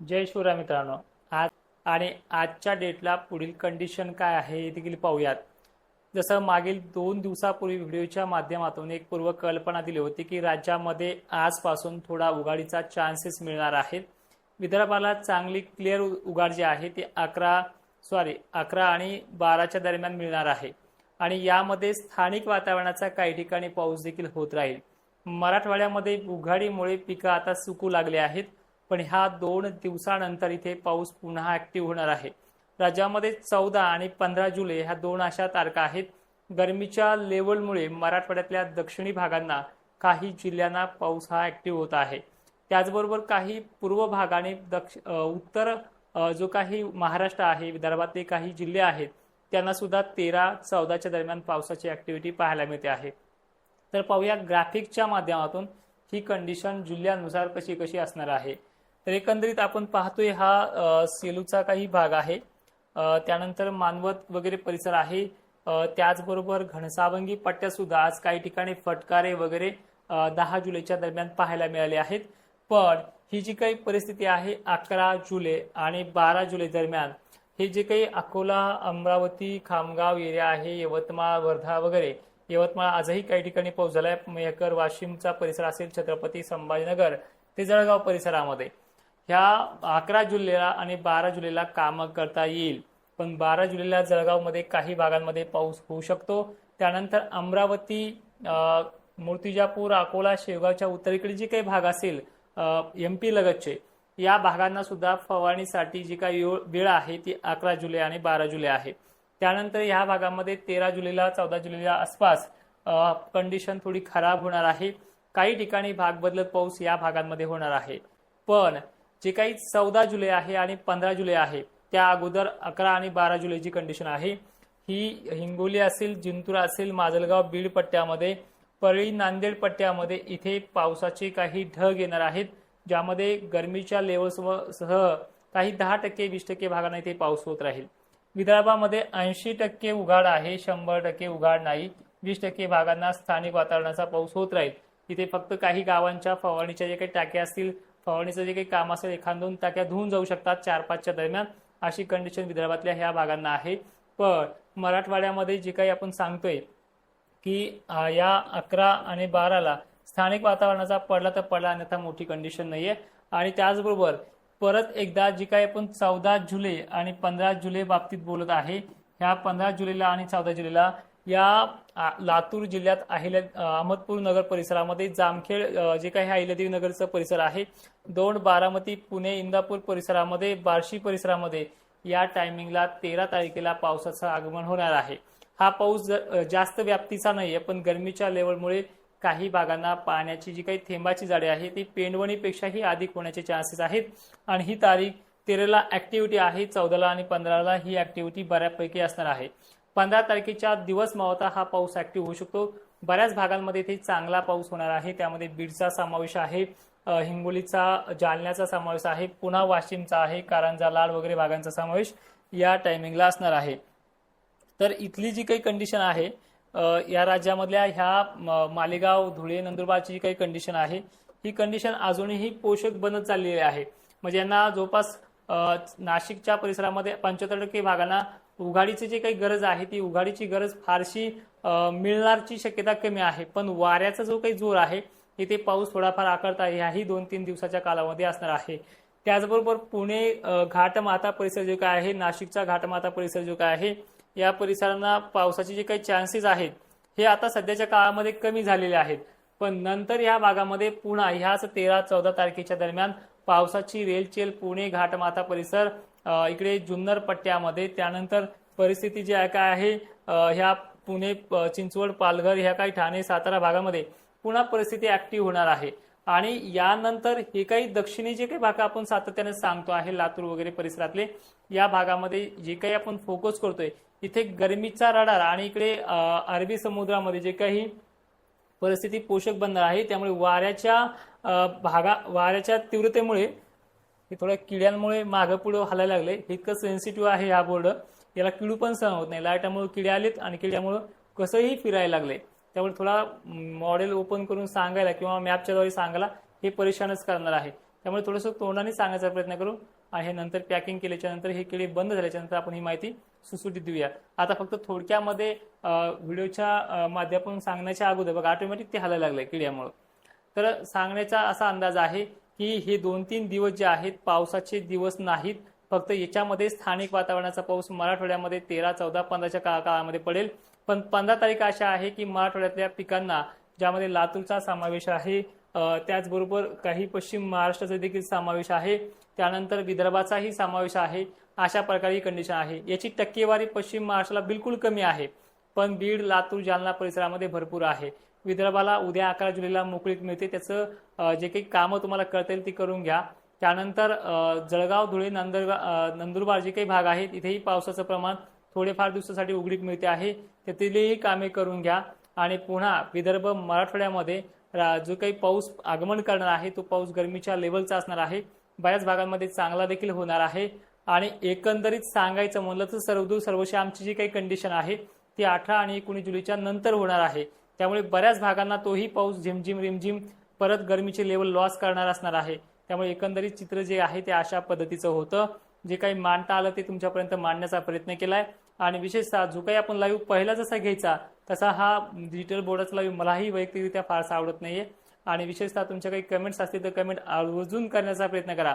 जय शिवराय मित्रांनो. आज आणि आजच्या डेटला पुढील कंडिशन काय आहे हे देखील पाहूयात. जसं मागील दोन दिवसापूर्वी व्हिडिओच्या माध्यमातून एक पूर्व कल्पना दिली होती की राज्यामध्ये आजपासून थोडा उघाडीचा चान्सेस मिळणार आहेत. विदर्भाला चांगली क्लिअर उघाड जी आहे ती अकरा सॉरी अकरा आणि बाराच्या दरम्यान मिळणार आहे. आणि यामध्ये स्थानिक वातावरणाचा काही ठिकाणी पाऊस देखील होत राहील. मराठवाड्यामध्ये उघाडीमुळे पिकं आता सुकू लागले आहेत. पण ह्या दोन दिवसानंतर इथे पाऊस पुन्हा ऍक्टिव्ह होणार आहे. राज्यामध्ये चौदा आणि पंधरा जुलै ह्या दोन अशा तारखा आहेत. गरमीच्या लेवलमुळे मराठवाड्यातल्या दक्षिणी भागांना काही जिल्ह्यांना पाऊस हा ऍक्टिव्ह होत आहे. त्याचबरोबर काही पूर्व भाग आणि दक्ष उत्तर जो काही महाराष्ट्र आहे विदर्भातले काही जिल्हे आहेत त्यांना सुद्धा तेरा चौदाच्या दरम्यान पावसाची ऍक्टिव्हिटी पाहायला मिळते आहे. तर पाहूया ग्राफिकच्या माध्यमातून ही कंडिशन जिल्ह्यानुसार कशी कशी असणार आहे. तर एकंदरीत आपण पाहतोय हा सेलूचा काही भाग आहे. त्यानंतर मानवत वगैरे परिसर आहे. त्याचबरोबर घनसावंगी पट्ट्या सुद्धा आज काही ठिकाणी फटकारे वगैरे दहा जुलैच्या दरम्यान पाहायला मिळाले आहेत. पण ही जी काही परिस्थिती आहे अकरा जुलै आणि बारा जुलै दरम्यान हे जे काही अकोला अमरावती खामगाव एरिया आहे यवतमाळ वर्धा वगैरे यवतमाळ आजही काही ठिकाणी पाऊस झालाय. मेहकर वाशिमचा परिसर असेल छत्रपती संभाजीनगर ते जळगाव परिसरामध्ये. ह्या अकरा जुलैला आणि बारा जुलैला कामं करता येईल. पण बारा जुलैला जळगावमध्ये काही भागांमध्ये पाऊस होऊ शकतो. त्यानंतर अमरावती मूर्तिजापूर अकोला शेवगावच्या उत्तरेकडे जे काही भाग असेल एम पी लगतचे या भागांना सुद्धा फवारणीसाठी जी काही वेळ आहे ती अकरा जुलै आणि बारा जुलै आहे. त्यानंतर ह्या भागामध्ये तेरा जुलैला चौदा जुलैला आसपास कंडिशन थोडी खराब होणार आहे. काही ठिकाणी भाग बदलत पाऊस या भागांमध्ये होणार आहे. पण जे काही चौदा जुलै आहे आणि पंधरा जुलै आहे त्या अगोदर अकरा आणि बारा जुलैची कंडिशन आहे. ही हिंगोली असेल जिंतूर असेल माजलगाव बीड पट्ट्यामध्ये परळी नांदेड पट्ट्यामध्ये इथे पावसाचे काही ढग येणार आहेत ज्यामध्ये गरमीच्या लेवलसह काही दहा टक्के वीस टक्के भागांना इथे पाऊस होत राहील. विदर्भामध्ये ऐंशी टक्के उघाड आहे शंभर टक्के उघाड नाही वीस टक्के भागांना स्थानिक वातावरणाचा पाऊस होत राहील. इथे फक्त काही गावांच्या फवारणीच्या जे काही टाक्या असतील फवारणीचं जे काही काम असेल एखाद दोन टाक्या धुवून जाऊ शकतात चार पाचच्या दरम्यान. अशी कंडिशन विदर्भातल्या ह्या भागांना आहे. पण मराठवाड्यामध्ये जे काही आपण सांगतोय की या अकरा आणि बाराला स्थानिक वातावरणाचा पडला तर पडला अन्यथा मोठी कंडिशन नाहीये. आणि त्याचबरोबर परत एकदा जी काही आपण चौदा जुलै आणि पंधरा जुलै बाबतीत बोलत आहे ह्या पंधरा जुलैला आणि चौदा जुलैला या लातूर जिल्ह्यात अहिल्या अहमदपूर नगर परिसरामध्ये जामखेड जे काही अहिल्यादेवी नगरचं परिसर आहे दौंड बारामती पुणे इंदापूर परिसरामध्ये बार्शी परिसरामध्ये या टायमिंगला तेरा तारखेला पावसाचं आगमन होणार आहे. हा पाऊस जास्त व्याप्तीचा नाहीये पण गरमीच्या लेवलमुळे काही भागांना पाण्याची जी काही थेंबाची जाडी आहे ती पेंडवणीपेक्षाही अधिक होण्याचे चान्सेस आहेत. आणि ही तारीख तेराला ऍक्टिव्हिटी आहे चौदाला आणि पंधराला ही ऍक्टिव्हिटी बऱ्यापैकी असणार आहे. पंधरा तारखेच्या दिवस मावता हा पाऊस ऍक्टिव्ह होऊ शकतो. बऱ्याच भागांमध्ये इथे चांगला पाऊस होणार आहे. त्यामध्ये बीडचा समावेश आहे हिंगोलीचा जालन्याचा समावेश आहे पुन्हा वाशिमचा आहे कारंजा लाड वगैरे भागांचा समावेश या टायमिंगला असणार आहे. तर इथली जी काही कंडिशन आहे या राज्यामधल्या ह्या मालेगाव धुळे नंदुरबारची जी काही कंडिशन आहे ही कंडिशन अजूनही पोषक बनत चाललेली आहे. म्हणजे यांना जवळपास नाशिकच्या परिसरामध्ये पंच्याहत्तर टक्के भागांना उघाडीची जी काही गरज आहे ती उघाडीची गरज फारशी मिळणारची शक्यता कमी आहे. पण वाऱ्याचा जो काही जोर आहे इथे पाऊस थोडाफार आकारता ह्याही दोन तीन दिवसाच्या कालावधी असणार आहे. त्याचबरोबर पुणे घाटमाता परिसर जो काय आहे नाशिकचा घाटमाता परिसर जो काय आहे या परिसरांना पावसाचे जे काही चान्सेस आहेत हे आता सध्याच्या काळामध्ये कमी झालेले आहेत. पण नंतर या भागामध्ये पुन्हा ह्याच तेरा चौदा तारखेच्या दरम्यान पावसाची रेलचेल पुणे घाटमाता परिसर इकडे जुन्नर पट्ट्यामध्ये. त्यानंतर परिस्थिती जी आहे काय आहे? ह्या पुणे चिंचवड पालघर ह्या काही ठाणे सातारा भागामध्ये पुन्हा परिस्थिती ऍक्टिव्ह होणार आहे. आणि यानंतर हे काही दक्षिणी जे काही भाग आपण सातत्याने सांगतो आहे लातूर वगैरे परिसरातले या भागामध्ये जे काही आपण फोकस करतोय इथे गरमीचा रडार आणि इकडे अरबी समुद्रामध्ये जे काही परिस्थिती पोषक बनणार आहे त्यामुळे वाऱ्याच्या भागा वाऱ्याच्या तीव्रतेमुळे हे थोड्या किड्यांमुळे मागं पुढे हलायला लागले. इतकं सेन्सिटिव्ह आहे हा बोर्ड याला किडू पण सहन होत नाही. लाईटामुळे किडे आलेत आणि किड्यामुळे कसंही फिरायला लागले. त्यामुळे थोडा मॉडेल ओपन करून सांगायला किंवा मॅपच्या द्वारे सांगायला हे परेशानच करणार आहे. त्यामुळे थोडंसं तोंडाने सांगायचा प्रयत्न करू आणि हे नंतर पॅकिंग केल्याच्यानंतर हे किडे बंद झाल्याच्यानंतर आपण ही माहिती सुसूटीत देऊया. आता फक्त थोडक्यामध्ये व्हिडिओच्या माध्यमातून सांगण्याच्या अगोदर बघा ऑटोमॅटिक ते हलायला लागले किड्यामुळं. तर सांगण्याचा असा अंदाज आहे की हे दोन तीन दिवस जे आहेत पावसाचे दिवस नाहीत. फक्त याच्यामध्ये स्थानिक वातावरणाचा पाऊस मराठवाड्यामध्ये तेरा चौदा पंधराच्या काळा काळामध्ये पडेल. पण पंधरा तारीख अशा आहे की मराठवाड्यातल्या पिकांना ज्यामध्ये लातूरचा समावेश आहे त्याचबरोबर काही पश्चिम महाराष्ट्राचा देखील समावेश आहे. त्यानंतर विदर्भाचाही समावेश आहे. अशा प्रकारे ही कंडिशन आहे. याची टक्केवारी पश्चिम महाराष्ट्राला बिलकुल कमी आहे. पण बीड लातूर जालना परिसरामध्ये भरपूर आहे. विदर्भाला उद्या अकरा जुलैला मोकळीक मिळते. त्याचं जे काही कामं तुम्हाला करता ती करून घ्या. त्यानंतर जळगाव धुळे नंदुरबार नंदुरबार जे काही भाग आहेत इथेही पावसाचं प्रमाण थोडेफार दिवसासाठी उघडीक मिळते आहे. त्यातीलही कामे करून घ्या. आणि पुन्हा विदर्भ मराठवाड्यामध्ये रा- जो काही पाऊस आगमन करणार आहे तो पाऊस गरमीच्या लेवलचा असणार आहे. बऱ्याच भागांमध्ये चांगला देखील होणार आहे. आणि एकंदरीत सांगायचं म्हणलं तर सर्वदूर सर्वशी आमची जी काही कंडिशन आहे ती अठरा आणि एकोणीस जुलैच्या नंतर होणार आहे. त्यामुळे बऱ्याच भागांना तोही पाऊस झिमझिम रिमझिम परत गरमीचे लेवल लॉस करणार असणार आहे. त्यामुळे एकंदरीत चित्र जे आहे ते अशा पद्धतीचं होतं. जे काही मांडता आलं ते तुमच्यापर्यंत मांडण्याचा प्रयत्न केलाय. आणि विशेषतः जो काही आपण लाईव्ह पहिला जसा घ्यायचा तसा हा डिजिटल बोर्डाचा लाईव्ह मलाही वैयक्तिकरित्या फारसा आवडत नाहीये. आणि विशेषतः तुमच्या काही कमेंट्स असतील तर कमेंट आवर्जून करण्याचा प्रयत्न करा.